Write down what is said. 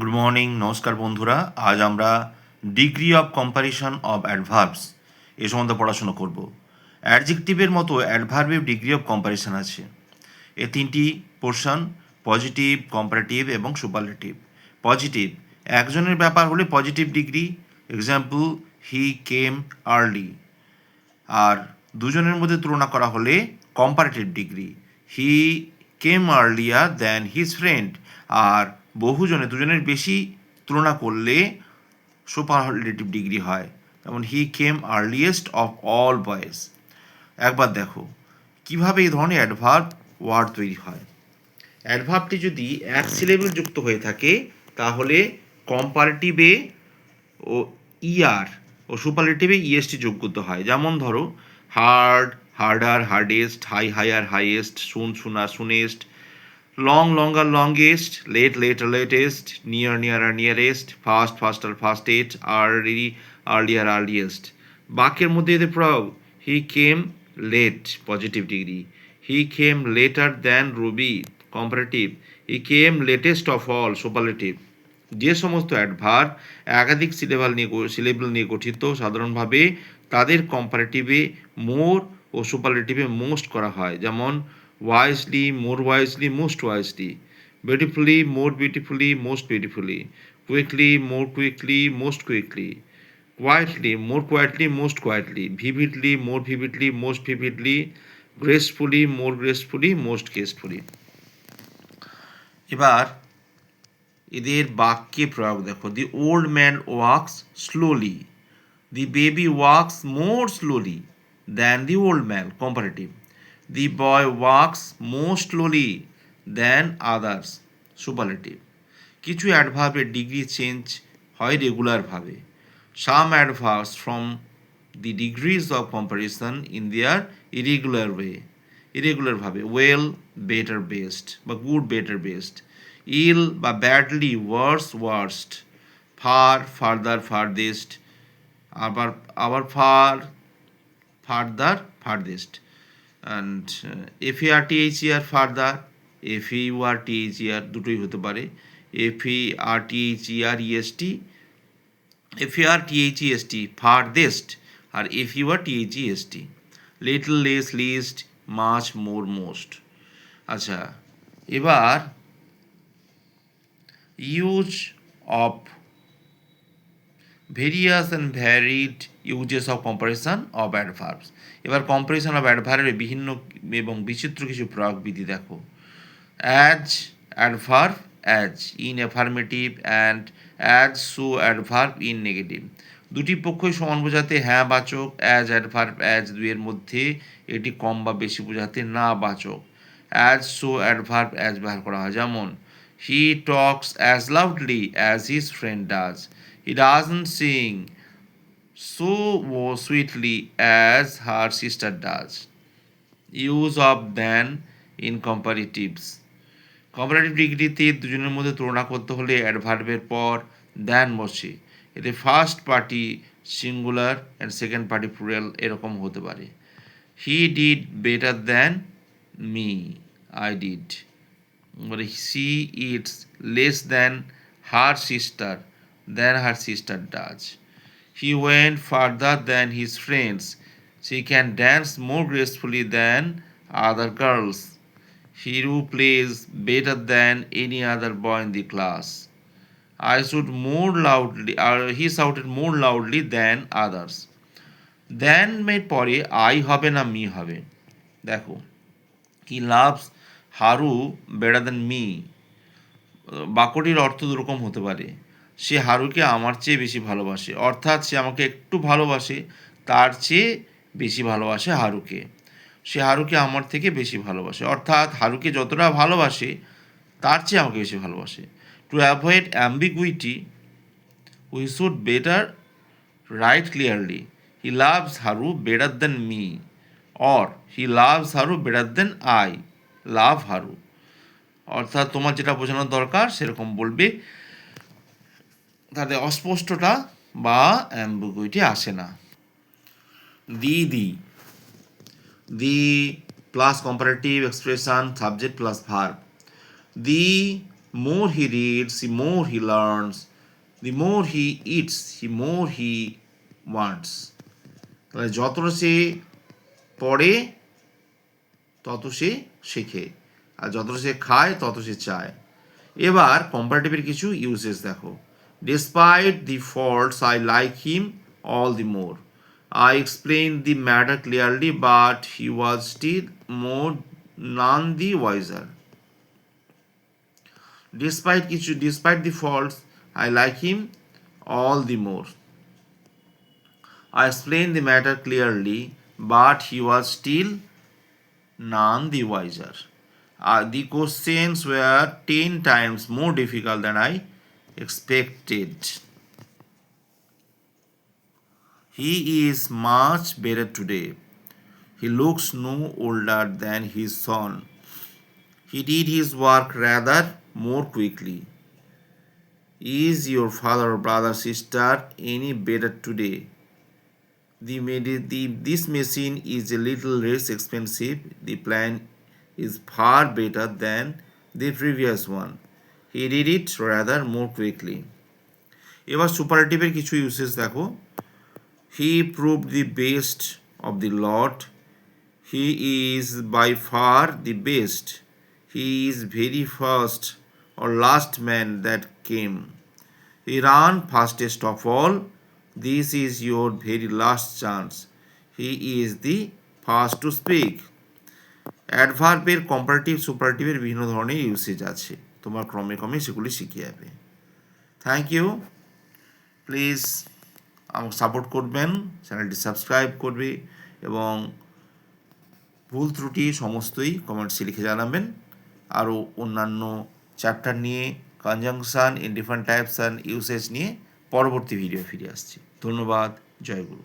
Good morning নমস্কার বন্ধুরা। আজ আমরা degree of comparison of adverbs এ সম্বন্ধে পড়াশোনা করব। অ্যাডজেক্টিভের মতো অ্যাডভার্বের ডিগ্রি অফ কম্পারিশন আছে। এ তিনটি পোর্শন, পজিটিভ, কম্পারেটিভ এবং সুপারলেটিভ। পজিটিভ, একজনের ব্যাপার হলে positive degree example he came early আর দুজনের মধ্যে তুলনা করা হলে comparative degree. He came earlier than his friend আর বহুজনে, দুজনের বেশি তুলনা করলে সুপারলেটিভ ডিগ্রি হয়। যেমন, he came earliest of all boys. একবার দেখো, কীভাবে এই ধরনের অ্যাডভার্ব ওয়ার্ড তৈরি হয়? অ্যাডভার্বটি যদি এক সিলেবল যুক্ত হয়ে থাকে, তাহলে কম্পারেটিভে ও ইআর ও সুপারলেটিভে ইএসটি যোগ করতে হয়। যেমন, ধরো, hard, harder, hardest, high, higher, highest, soon sooner soonest long longer longest late later latest near nearer nearest fast faster fastest early earlier earliest বাক্যের মধ্যে এদের প্রয়োগ he came late positive degree he came later than Ruby comparative he came latest of all superlative যে সমস্ত adverb একাধিক syllable নিয়ে syllable নিয়ে গঠিত, সাধারণভাবে তাদের কম্পারেটিভে মোর ও সুপারলেটিভে মোস্ট করা হয়। যেমন wisely more wisely most wisely beautifully more beautifully most beautifully quickly more quickly most quickly quietly more quietly most quietly vividly more vividly most vividly gracefully more gracefully most gracefully এবার এদের বাক্যে প্রয়োগ দেখো। The old man walks slowly the baby walks more slowly than the old man comparative the boy walks more slowly than others superlative কিছু অ্যাডভার্বের degree change হয় রেগুলারভাবে some adverbs from the degrees of comparison in their irregular way ইরেগুলারভাবে well better best বা good better best ill বা badly worse worst far farther farthest আবার আবার far farther farthest and F R T H R further F U R T H R দুটোই হতে পারে। F E R T H R EST F A R T H T farthest R F U R T H little less least much more most আচ্ছা এবার use of various and varied uses of comparison of adverbs এবার comparison of অ্যাডভার্বের বিভিন্ন এবং বিচিত্র কিছু প্রয়োগ বিধি দেখো as adverb as in affirmative and as so adverb in negative দুটি পক্ষই সমান বোঝাতে হ্যাঁ বাচক অ্যাজ অ্যাডভার্ব অ্যাজ দুয়ের মধ্যে এটি কম বা বেশি বোঝাতে না, বাচক। অ্যাজ সো অ্যাডভার্ব অ্যাজ ব্যবহার করা হয়। যেমন he talks as loudly as his friend does he doesn't sing so sweetly as her sister does. Use of than in comparatives. Comparative ডিগ্রিতে দুজনের মধ্যে তুলনা করতে হলে অ্যাডভার্বের পর দ্যান বসে এতে first party singular and second party plural এরকম হতে পারে he did better than me I did বলে she eats less than her sister than her sister does He went farther than his friends. She can dance more gracefully than other girls. Who plays better than any other boy in the class. I should more loudly, or he shouted more loudly than others. Than মের পরে I হবে না me হবে দেখো he loves Haru better than me বাক্যটির অর্থ দুরকম হতে পারে সে হারুকে আমার চেয়ে বেশি ভালোবাসে। অর্থাৎ সে আমাকে একটু ভালোবাসে, তার চেয়ে বেশি ভালোবাসে হারুকে। সে হারুকে আমার থেকে বেশি ভালোবাসে। অর্থাৎ হারুকে যতটা ভালোবাসে, তার চেয়ে আমাকে বেশি ভালোবাসে। To avoid ambiguity we should better write clearly he loves Haru better then me or he loves Haru better then I love Haru অর্থাৎ তোমার যেটা বোঝানোর দরকার, সেরকম বলবে তাদের অস্পষ্টতা বা অ্যাম্বিগুইটি আসে না। The the. The plus comparative expression subject plus verb the, more he reads, the more he learns, the more he eats, the more he wants তাহলে যত সে পড়ে, তত সে শেখে। আর যত সে খায়, তত সে চায়। এবার কম্পারেটিভের কিছু ইউজেস দেখো। Despite the faults, I like him all the more. I explained the matter clearly, but he was still more none the wiser. Despite despite the faults, I like him all the more. I explained the matter clearly, but he was still none the wiser. Uh, the questions were 10 times more difficult than I expected. He is much better today. He looks no older than his son. He did his work rather more quickly. Is your father brother sister any better today? The, the this machine is a little less expensive. The plan is far better than the previous one. he did it rather more এবার সুপারেটিভের কিছু usage দেখো। He prove the best of the lot he is by far the best he is very first or last man that came he ran fastest of all this is your very last chance he is the first to speak অ্যাডভার্বের comparative সুপারেটিভের বিভিন্ন ধরনের usage আছে। তোমার ক্রমে ক্রমে সেগুলি শিখে যাবে। থ্যাংক ইউ প্লিজ আমাকে সাপোর্ট করবেন চ্যানেলটি সাবস্ক্রাইব করবে এবং ভুল ত্রুটি সমস্তই কমেন্টসে লিখে জানাবেন। আরও অন্যান্য চ্যাপ্টার নিয়ে conjunction in different types and usage নিয়ে পরবর্তী ভিডিও ফিরে আসছি। ধন্যবাদ, জয় গুরু।